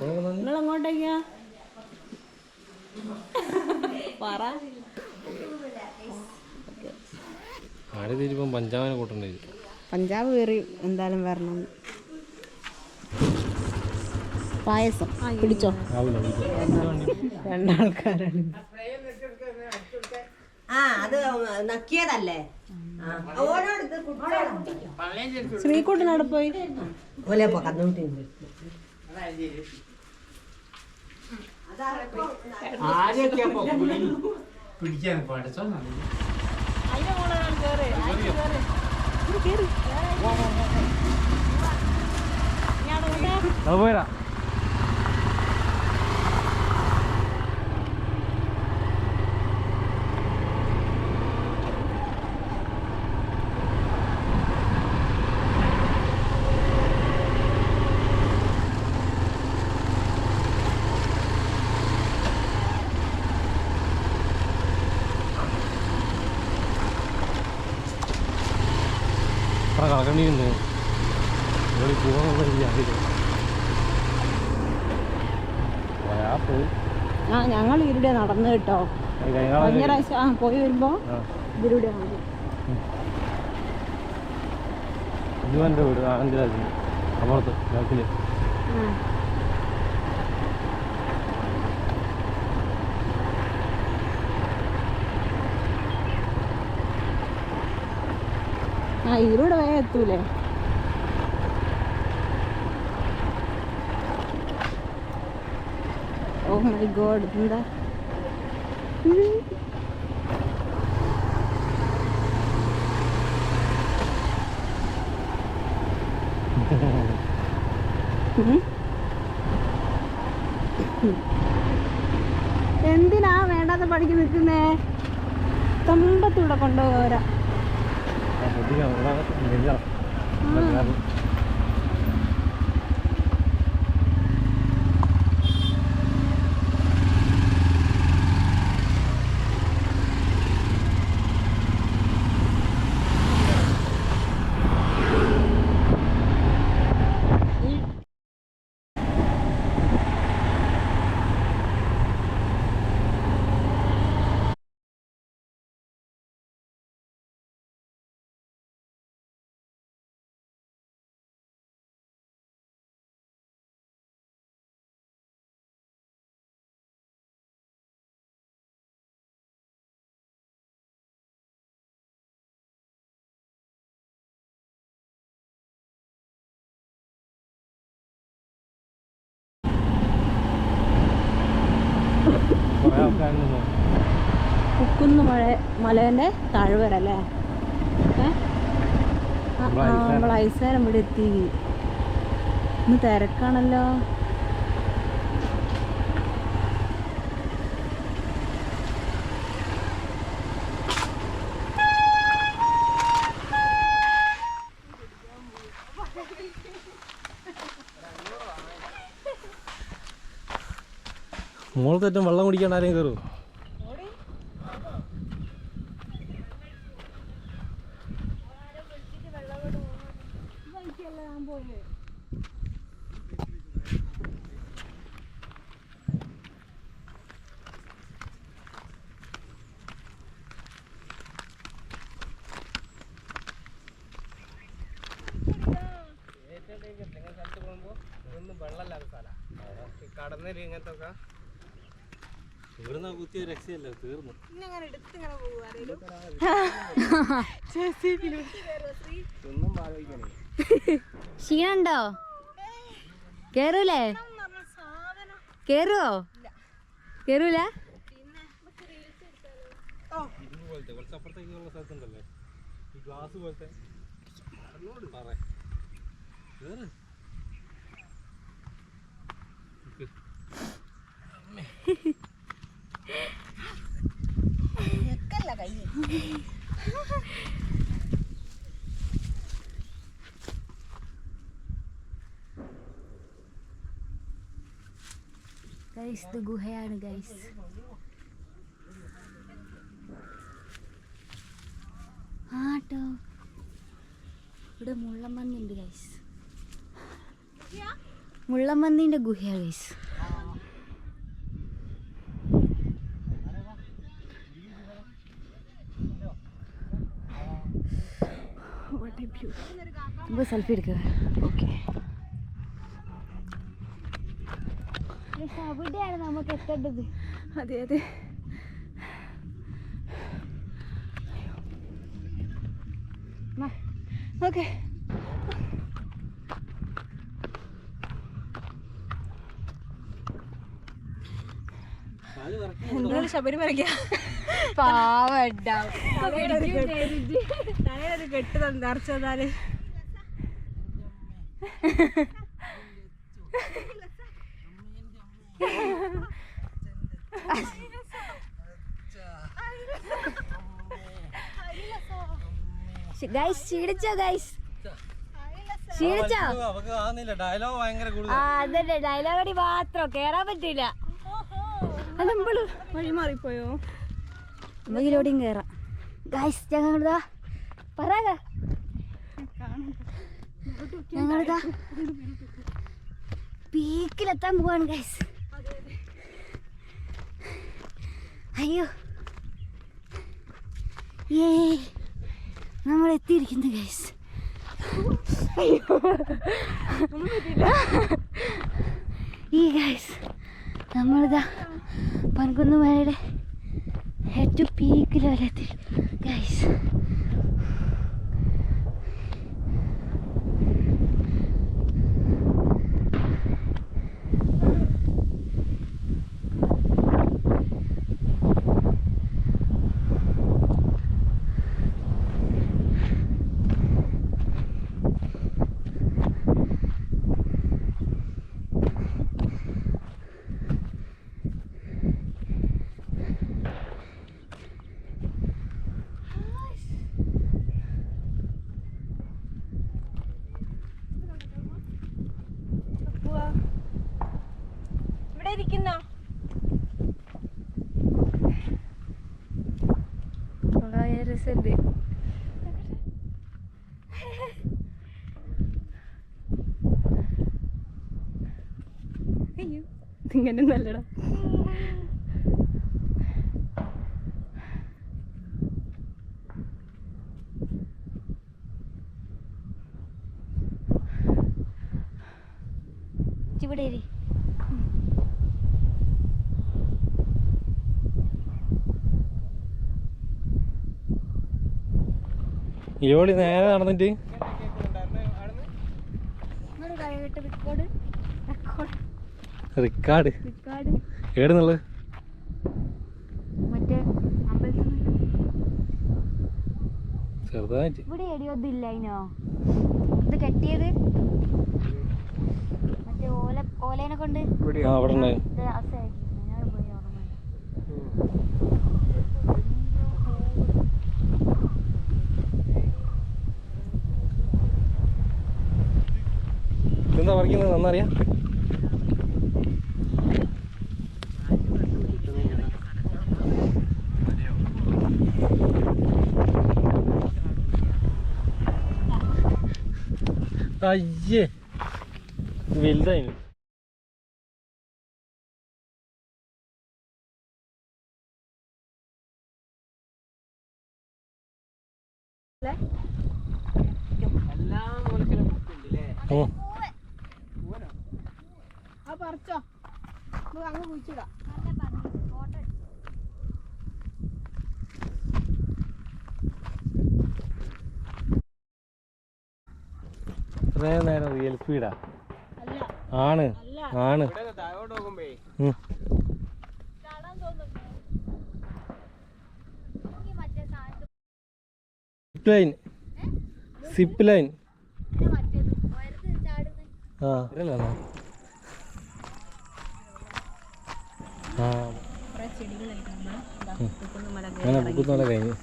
നിങ്ങൾ എങ്ങോട്ടേക്കാ പറ പഞ്ചാബിനെ കൂട്ടണ്ടേ പഞ്ചാബ് കയറി എന്തായാലും വരണം. പായസം. പിടിച്ചോ രണ്ടാൾക്കാരാണ്. ആ അത് നക്കിയതല്ലേ. ശ്രീകുട്ടനവിടെ പോയി. ഓലെ പോ കന്നുകുട്ടി ആരെയൊക്കെ അപ്പൊ പുലി പിടിക്കാൻ പഠിച്ചോ പോരാ. കളക്കണ്ടിരുന്നു ഇവിടെ പോകാനുള്ള രീതിയാണിത് ആ ഞങ്ങൾ ഇരുടെ നടന്നു കേട്ടോ കഴിഞ്ഞ പ്രാവശ്യം ആ പോയി വരുമ്പോ ഇതിലൂടെ നടന്നു ഇതും എന്റെ വീട് ആനന്ദിരാജ് അപ്പുറത്ത് ബാക്കിൽ ഇതിലൂടെ വേഗം എത്തൂലേ? ഓ മൈ ഗോഡ് എന്താ. എന്തിനാ വേണ്ടാത്ത പണിക്ക് നിൽക്കുന്നേ? തമ്പത്തൂടെ കൊണ്ടുപോരാ ശ്രദ്ധിക്കണം ഇവിടെ നെയ്യണം കുറേ ആൾക്കാരുണ്ട് ഉക്കുന്ന് മഴ മലേന്റെ താഴ്വര അല്ലേ. നമ്മൾ ഐസാരം ഇവിടെ എത്തി. ഇന്ന് തിരക്കാണല്ലോ. മോൾക്കേറ്റവും വെള്ളം കുടിക്കാൻ ആരെയും കയറുമോ കടന്നൽ ഇങ്ങനത്തെ ഒക്കെ ഇവിടുന്ന് കുത്തിയ രക്ഷയല്ല തീർന്നു. ക്ഷീണുണ്ടോ കേറൂലേ? കേറുവോ? കേറൂല? സ്ഥലത്തുണ്ടല്ലേ? ഈ ഗ്ലാസ് പോലത്തെ. പറ. കേറ്. ഗൈസ് ഇത് ഗുഹയാണ് ഗൈസ് ആട്ടോ ഇവിടെ മുള്ളമ്മണ്ണുണ്ട് ഗൈസ് മുള്ളമ്പന്നീന്റെ ഗുഹ ഗൈസ് സെൽഫി എടുക്കുക ഓക്കെ അവിടെയാണ് നമുക്ക് എത്തേണ്ടത്. അതെ അതെ. ഓക്കെ. എന്താണ് ശബരിമലയ്ക്ക പാവണ്ടാവും തലയിലത് കെട്ട് നിറച്ചു ഗൈസ് ഗൈസ് ഡയലോഗ് ഡയലോഗ് അടി മാത്രം കേറാൻ പറ്റില്ല അതെമ്പോഴും വഴി മാറിപ്പോയോ? നമുക്കിലോടെയും കേറാം. ഗൈസ് ഞങ്ങളിതാ പറയാ. ഞങ്ങളിതാ പീക്കിലെത്താൻ പോവാണ് ഗൈസ് അയ്യോ. ഏ നമ്മൾ എത്തിയിരിക്കുന്നു ഗൈസ് ഈ ഗൈസ് നമ്മളിതാ പൻകുന്നുമലയുടെ ഏറ്റവും പീക്കിൽ വരെ എത്തി ഗൈസ് അയ്യോ ഇങ്ങനെ നല്ലടാ ഇവിടെ ഇരി. ഇവളി നേരെ നടന്നിട്ട് നിങ്ങളുടെ കൈവിട്ട് റെക്കോർഡ് റെക്കോർഡ് റിക്കാർഡ്. ഏടുന്നുള്ളത്? ചെറുതായിട്ട്. ഇവിടെ എടിയോ ഇതില്ല അതിനോ ഇത് കെട്ടിയത്? മറ്റേ ഓല ഓലേനെ കൊണ്ട്? ആ അവിടെ ഉണ്ടായി എന്താ പറിക്കുന്നത് നന്നറിയാം അയ്യേ വലുതായിന് ഓ ആ പറിച്ചോ. അങ്ങ് കുഴിച്ചിടാം ഇത്രയും നേരം റിയൽ സ്പീഡാ അല്ല. ആണ്. അല്ല. ആണ്. സിപ്പ് ലൈൻ സിപ്പ് ലൈൻ ആ. ഇതല്ലാണോ? ആ. അങ്ങനെ ബുക്കുന്നാളെ കഴിഞ്ഞ്